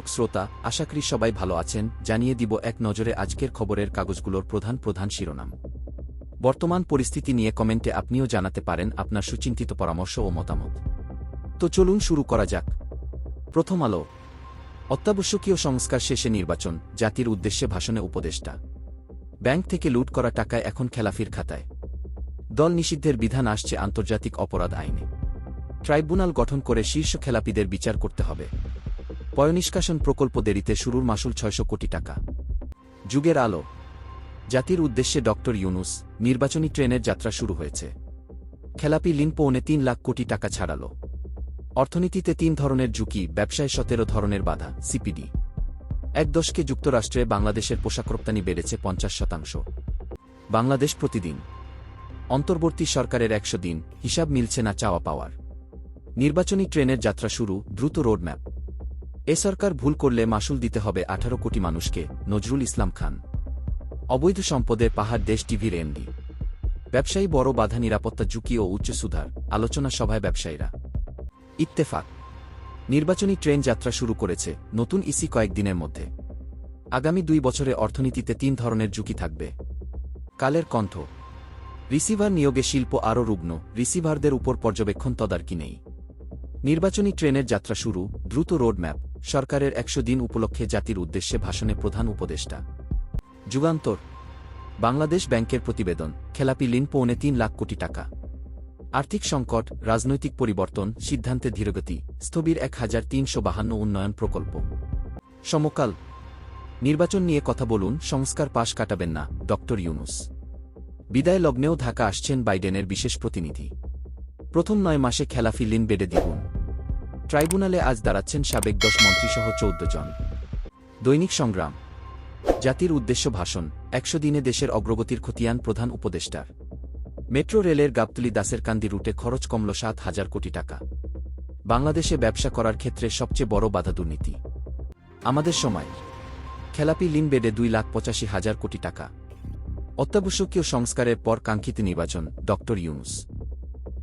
দর্শক শ্রোতা, আশা করি সবাই ভালো আছেন। জানিয়ে দিব এক নজরে আজকের খবরের কাগজগুলোর প্রধান প্রধান শিরোনাম। বর্তমান পরিস্থিতি নিয়ে কমেন্টে আপনিও জানাতে পারেন আপনার সুচিন্তিত পরামর্শ ও মতামত। তো চলুন শুরু করা যাক। প্রথম আলো। অত্যাবশ্যকীয় সংস্কার শেষে নির্বাচন, জাতির উদ্দেশ্যে ভাষণে উপদেষ্টা। ব্যাংক থেকে লুট করা টাকায় এখন খেলাফির খাতায়। দল নিষিদ্ধের বিধান আসছে আন্তর্জাতিক অপরাধ আইনে। ট্রাইব্যুনাল গঠন করে শীর্ষ খেলাপিদের বিচার করতে হবে। পয়নিষ্কাশন প্রকল্প দেরিতে শুরুর মাসুল ছয়শো কোটি টাকা। যুগের আলো। জাতির উদ্দেশ্যে ডক্টর ইউনুস নির্বাচনী ট্রেনের যাত্রা শুরু হয়েছে। খেলাপি লিন পৌনে তিন লাখ কোটি টাকা ছাড়াল। অর্থনীতিতে তিন ধরনের ঝুঁকি, ব্যবসায় সতেরো ধরনের বাধা, সিপিডি। এক দশকে যুক্তরাষ্ট্রে বাংলাদেশের পোশাক রপ্তানি বেড়েছে পঞ্চাশ শতাংশ। বাংলাদেশ প্রতিদিন। অন্তর্বর্তী সরকারের একশো দিন, হিসাব মিলছে না চাওয়া পাওয়ার। নির্বাচনী ট্রেনের যাত্রা শুরু, দ্রুত রোডম্যাপ। এ সরকার ভুল করলে মাসুল দিতে হবে আঠারো কোটি মানুষকে, নজরুল ইসলাম খান। অবৈধ সম্পদে পাহাড় দেশ টিভির এমডি। ব্যবসায়ী বড় বাধা, নিরাপত্তা ঝুঁকি ও উচ্চ সুধার, আলোচনা সভায় ব্যবসায়ীরা। ইত্তেফাক। নির্বাচনী ট্রেন যাত্রা শুরু করেছে, নতুন ইসি কয়েকদিনের মধ্যে। আগামী দুই বছরে অর্থনীতিতে তিন ধরনের ঝুঁকি থাকবে। কালের কণ্ঠ। রিসিভার নিয়োগে শিল্প আরও রুগ্ন, রিসিভারদের উপর পর্যবেক্ষণ তদারকি নেই। নির্বাচনী ট্রেনের যাত্রা শুরু, দ্রুত রোডম্যাপ। সরকারের একশো দিন উপলক্ষে জাতির উদ্দেশ্যে ভাষণে প্রধান উপদেষ্টা। যুগান্তর। বাংলাদেশ ব্যাংকের প্রতিবেদন। খেলাপি লিন পৌনে তিন লাখ কোটি টাকা। আর্থিক সংকট, রাজনৈতিক পরিবর্তন, সিদ্ধান্তে ধীরগতি, স্থবির এক হাজার তিনশো বাহান্ন উন্নয়ন প্রকল্প। সমকাল। নির্বাচন নিয়ে কথা বলুন, সংস্কার পাশ কাটাবেন না ড ইউনুস। বিদায় লগ্নেও ঢাকা আসছেন বাইডেনের বিশেষ প্রতিনিধি। প্রথম নয় মাসে খেলাফি লিন বেড়ে দ্বিগুণ। ট্রাইব্যুনালে আজ দাঁড়াচ্ছেন সাবেক দশ মন্ত্রীসহ চৌদ্দ জন। দৈনিক সংগ্রাম। জাতির উদ্দেশ্য ভাষণ, একশো দিনে দেশের অগ্রগতির খতিয়ান প্রধান উপদেষ্টার। মেট্রো রেলের গাবতলি দাসের কান্দি রুটে খরচ কমল সাত হাজার কোটি টাকা। বাংলাদেশে ব্যবসা করার ক্ষেত্রে সবচেয়ে বড় বাধা দুর্নীতি। আমাদের সময়। খেলাপি লিন বেডে দুই লাখ পঁচাশি হাজার কোটি টাকা। অত্যাবশ্যকীয় সংস্কারের পর কাঙ্ক্ষিত নির্বাচন ড ইউনুস।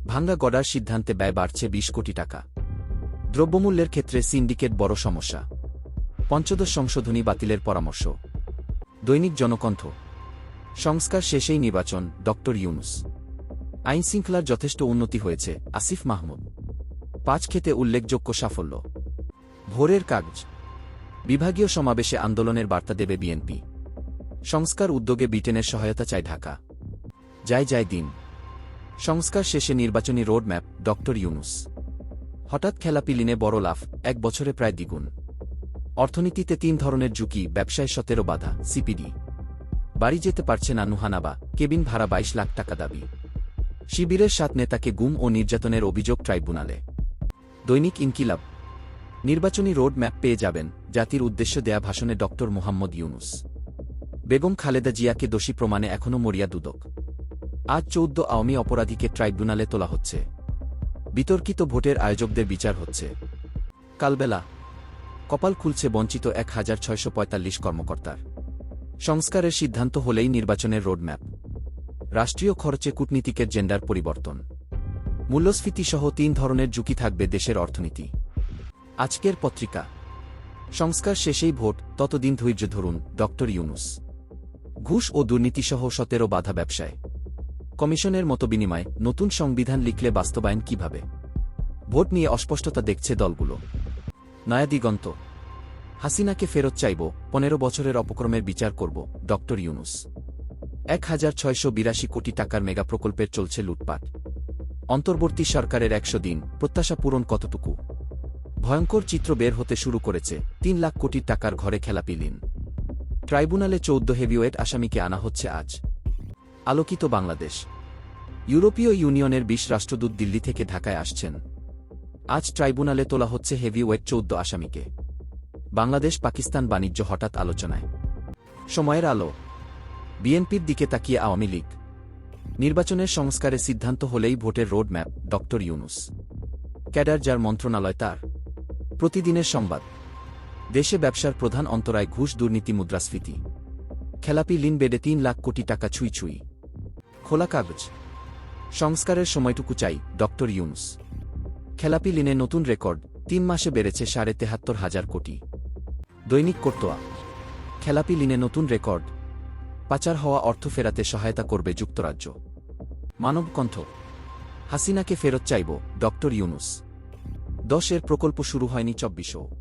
ভাঙ্গা গড়ার সিদ্ধান্তে ব্যয় বাড়ছে বিশ কোটি টাকা। দ্রব্যমূল্যের ক্ষেত্রে সিন্ডিকেট বড় সমস্যা। পঞ্চদশ সংশোধনী বাতিলের পরামর্শ। দৈনিক জনকণ্ঠ। সংস্কার শেষেই নির্বাচন, ড. ইউনুস। আইনশৃঙ্খলার যথেষ্ট উন্নতি হয়েছে, আসিফ মাহমুদ। পাঁচ খেতে উল্লেখযোগ্য সাফল্য। ভোরের কাগজ। বিভাগীয় সমাবেশে আন্দোলনের বার্তা দেবে বিএনপি। সংস্কার উদ্যোগে ব্রিটেনের সহায়তা চায় ঢাকা। যায় যায় দিন। সংস্কার শেষে নির্বাচনী রোডম্যাপ, ড. ইউনুস। হঠাৎ খেলাপি লিনে বড় লাভ এক বছরে প্রায় দ্বিগুণ। অর্থনীতিতে তিন ধরনের ঝুঁকি, ব্যবসায় সতেরো বাধা, সিপিডি। বাড়ি যেতে পারছে না নুহানাবা, কেবিন ভাড়া বাইশ লাখ টাকা দাবি। শিবিরের সাত নেতাকে গুম ও নির্যাতনের অভিযোগ ট্রাইব্যুনালে। দৈনিক ইনকিলাব। নির্বাচনী রোড ম্যাপ পেয়ে যাবেন, জাতির উদ্দেশ্য দেয়া ভাষণে ড মোহাম্মদ ইউনুস। বেগম খালেদা জিয়াকে দোষী প্রমাণে এখনও মরিয়া দুদক। আজ চৌদ্দ আওয়ামী অপরাধীকে ট্রাইব্যুনালে তোলা হচ্ছে। বিতর্কিত ভোটের আয়োজকদের বিচার হচ্ছে। কালবেলা, কপাল খুলছে বঞ্চিত এক হাজার ছয়শো পঁয়তাল্লিশ কর্মকর্তার। সংস্কারের সিদ্ধান্ত হলেই নির্বাচনের রোডম্যাপ। রাষ্ট্রীয় খরচে কূটনীতিকের জেন্ডার পরিবর্তন। মূল্যস্ফীতিসহ তিন ধরনের ঝুঁকি থাকবে দেশের অর্থনীতি। আজকের পত্রিকা। সংস্কার শেষেই ভোট, ততদিন ধৈর্য ধরুন ড ইউনুস। ঘুষ ও দুর্নীতিসহ সতেরো বাধা ব্যবসায়। কমিশনের মতো বিনিময়ে নতুন সংবিধান লিখলে বাস্তবায়ন কীভাবে? ভোট নিয়ে অস্পষ্টতা দেখছে দলগুলো। নয়া দিগন্ত হাসিনাকে ফেরত চাইব, পনেরো বছরের অপক্রমের বিচার করব ড ইউনুস। এক হাজার ছয়শো বিরাশি কোটি টাকার মেগা প্রকল্পের চলছে লুটপাট। অন্তর্বর্তী সরকারের একশো দিন, প্রত্যাশা পূরণ কতটুকু? ভয়ঙ্কর চিত্র বের হতে শুরু করেছে, তিন লাখ কোটি টাকার ঘরে খেলাপি লিন ট্রাইব্যুনালে চৌদ্দ হেভিওয়েট আসামিকে আনা হচ্ছে আজ। আলোকিত বাংলাদেশ। ইউরোপীয় ইউনিয়নের বিশ রাষ্ট্রদূত দিল্লি থেকে ঢাকায় আসছেন। আজ ট্রাইব্যুনালে তোলা হচ্ছে হেভিওয়েট চৌদ্দ আসামিকে। বাংলাদেশ পাকিস্তান বাণিজ্য হঠাৎ আলোচনায়। সময়ের আলো। বিএনপির দিকে তাকিয়ে আওয়ামী লীগ। নির্বাচনের সংস্কারে সিদ্ধান্ত হলেই ভোটের রোডম্যাপ, ড ইউনুস। ক্যাডার যার মন্ত্রণালয় তার। প্রতিদিনের সংবাদ। দেশে ব্যবসার প্রধান অন্তরায় ঘুষ দুর্নীতি মুদ্রাস্ফীতি। খেলাপি লিন বেডে তিন লাখ কোটি টাকা ছুঁই ছুঁই। খোলা কাগজ। সংস্কারের সময়টুকু চাই ড ইউনুস। খেলাপি লিনে নতুন রেকর্ড, তিন মাসে বেড়েছে সাড়ে তেহাত্তর হাজার কোটি। দৈনিক কর্তোয়া। খেলাপি লিনে নতুন রেকর্ড, পাচার হওয়া অর্থ ফেরাতে সহায়তা করবে যুক্তরাজ্য। মানবকণ্ঠ। হাসিনাকে ফেরত চাইব, ডক্টর ইউনুস। দশের প্রকল্প শুরু হয়নি চব্বিশও।